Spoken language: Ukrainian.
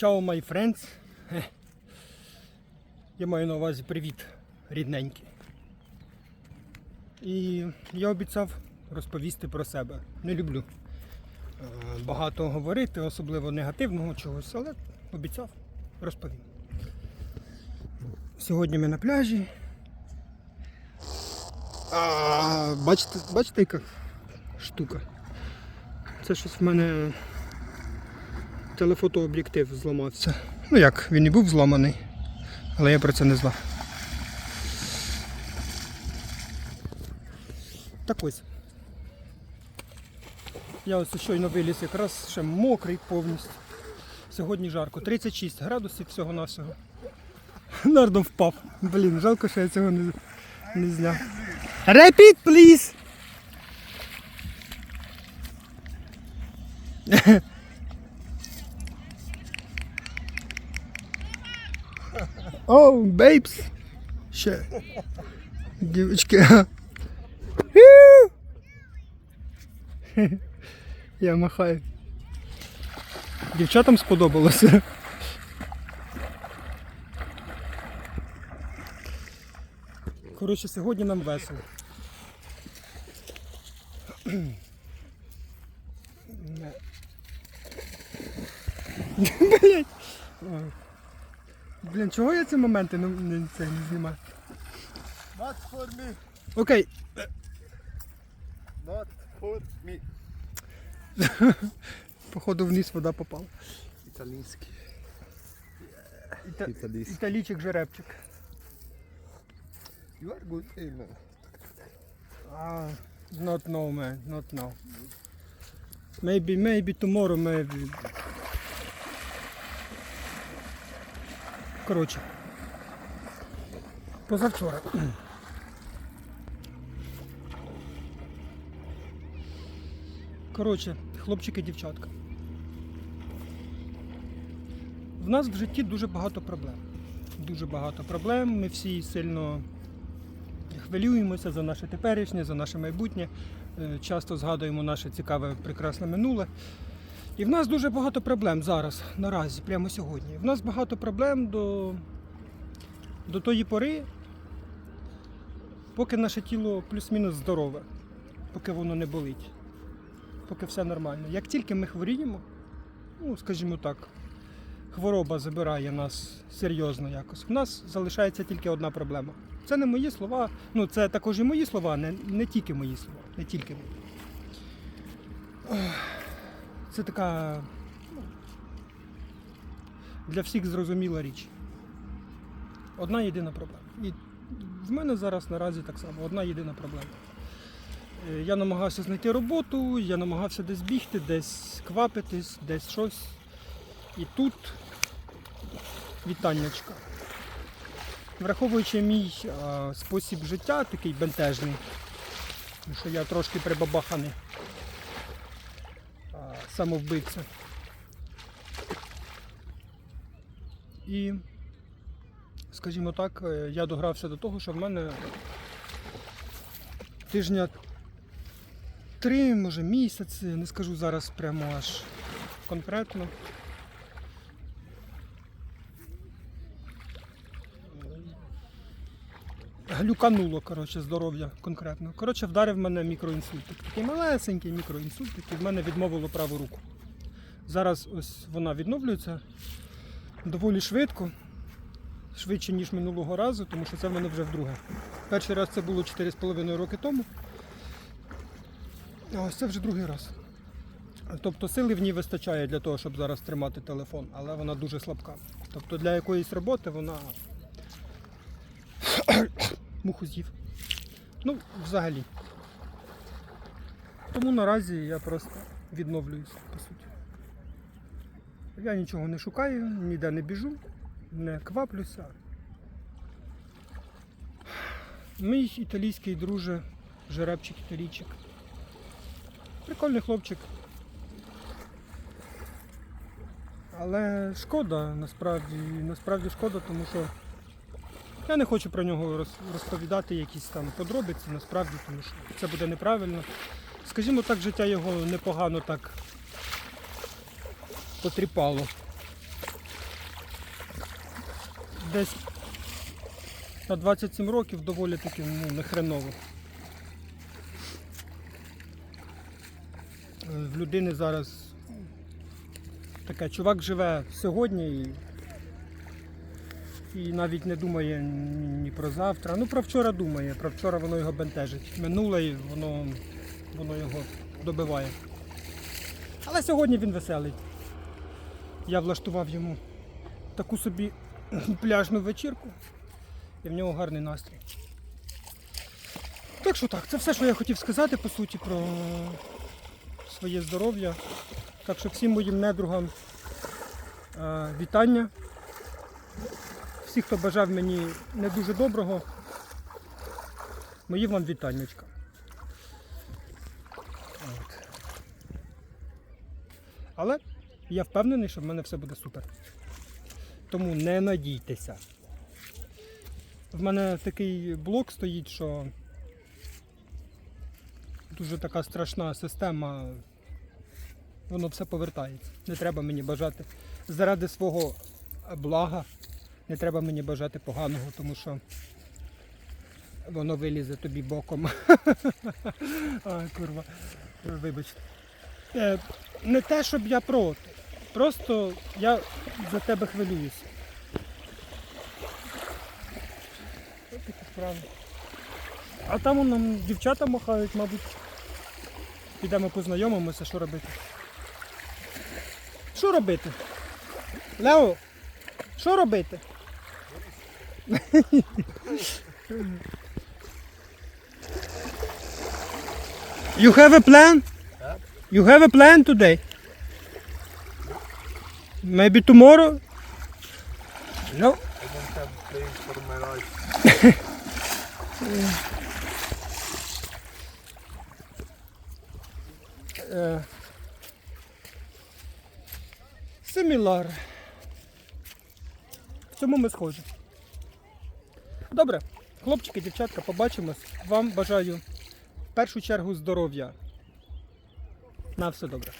Ciao, my friends. Я маю на увазі привіт, рідненькі. І я обіцяв розповісти про себе. Не люблю е, багато говорити, особливо негативного чогось, але обіцяв, розповім. Сьогодні ми на пляжі. А, бачите, бачите, яка штука? Це щось в мене телефотооб'єктив зламався. Ну як, він і був зламаний, але я про це не знав. Так ось. Я ось щойно виліз якраз ще мокрий повністю. Сьогодні жарко. 36 градусів всього-навсього. Нардом впав. Блін, жалко, що я цього не, не зняв. Repeat, please! Оу, бейбс! Ще. Віу! Я махаю. Дівчатам сподобалося. Коротше, сьогодні нам весело. Блять. Блін, чого я ці моменти не, не, це, не знімаю? Not for me. Окей, Not for me. походу вниз вода попала. Італійський. Іта... Італійський. Італійчик жеребчик. You are good. Hey, man. Ah, not know, man, not know. Maybe, maybe tomorrow, maybe. Коротше. Позавчора. Коротше, хлопчики, дівчатка. В нас в житті дуже багато проблем. Дуже багато проблем. Ми всі сильно хвилюємося за наше теперішнє, за наше майбутнє. Е, Часто згадуємо наше цікаве, прекрасне минуле. І в нас дуже багато проблем зараз, наразі, прямо сьогодні. В нас багато проблем до, до тої пори, поки наше тіло плюс-мінус здорове, поки воно не болить, поки все нормально. Як тільки ми хворіємо, ну, скажімо так, хвороба забирає нас серйозно якось, в нас залишається тільки одна проблема. Це не мої слова, ну це також і мої слова, не, не тільки мої слова, не тільки мої. Це така ну, для всіх зрозуміла річ. Одна єдина проблема. І в мене зараз наразі так само одна єдина проблема. Е, Я намагався знайти роботу, я намагався десь бігти, десь квапитись, десь щось. І тут вітаннячка. Враховуючи мій а, спосіб життя, такий бентежний, що я трошки прибабаханий самовбивця. І, скажімо так, е, я догрався до того, що в мене тижня три, може місяці, не скажу зараз прямо аж конкретно. Глюкануло коротше, здоров'я конкретно. Коротше, вдарив мене мікроінсультик. Такий малесенький мікроінсультик, і в мене відмовило праву руку. Зараз ось вона відновлюється доволі швидко, швидше, ніж минулого разу, тому що це в мене вже вдруге. Перший раз це було 4,5 роки тому. А ось це вже другий раз. Тобто сили в ній вистачає для того, щоб зараз тримати телефон, але вона дуже слабка. Тобто для якоїсь роботи вона муху з'їв. Ну, взагалі. Тому наразі я просто відновлююсь, по суті. Я нічого не шукаю, ніде не біжу, не кваплюся. Мій італійський друже, жеребчик італійчик. Прикольний хлопчик. Але шкода, насправді, насправді шкода, тому що я не хочу про нього розповідати якісь там подробиці, насправді, тому що це буде неправильно. Скажімо так, життя його непогано так потріпало. десь на 27 років доволі таки ну, не хреново. Е, В людини зараз таке, чувак живе сьогодні і, і навіть не думає ні, про завтра. Ну про вчора думає, про вчора воно його бентежить. Минуле і воно, воно його добиває. Але сьогодні він веселий. Я влаштував йому таку собі пляжну вечірку, і в нього гарний настрій. Так що так, це все, що я хотів сказати по суті про своє здоров'я. Так що всім моїм недругам е, вітання. Всі, хто бажав мені не дуже доброго, мої вам вітаннячка. От. Але я впевнений, що в мене все буде супер. Тому не надійтеся. В мене такий блок стоїть, що дуже така страшна система. Воно все повертається. Не треба мені бажати заради свого блага. Не треба мені бажати поганого, тому що воно вилізе тобі боком. Ай, курва. Вибачте. Не те, щоб я проти. Просто я за тебе хвилююся. А там нам дівчата махають, мабуть. Підемо познайомимося, що робити. Що робити? Лео, що робити? You have a plan? You have a plan today? Maybe tomorrow? No. I don't have plans for my life. Е, Similar. В цьому ми схожі. Добре, хлопчики, дівчатка, побачимось. Вам бажаю в першу чергу здоров'я. На все добре.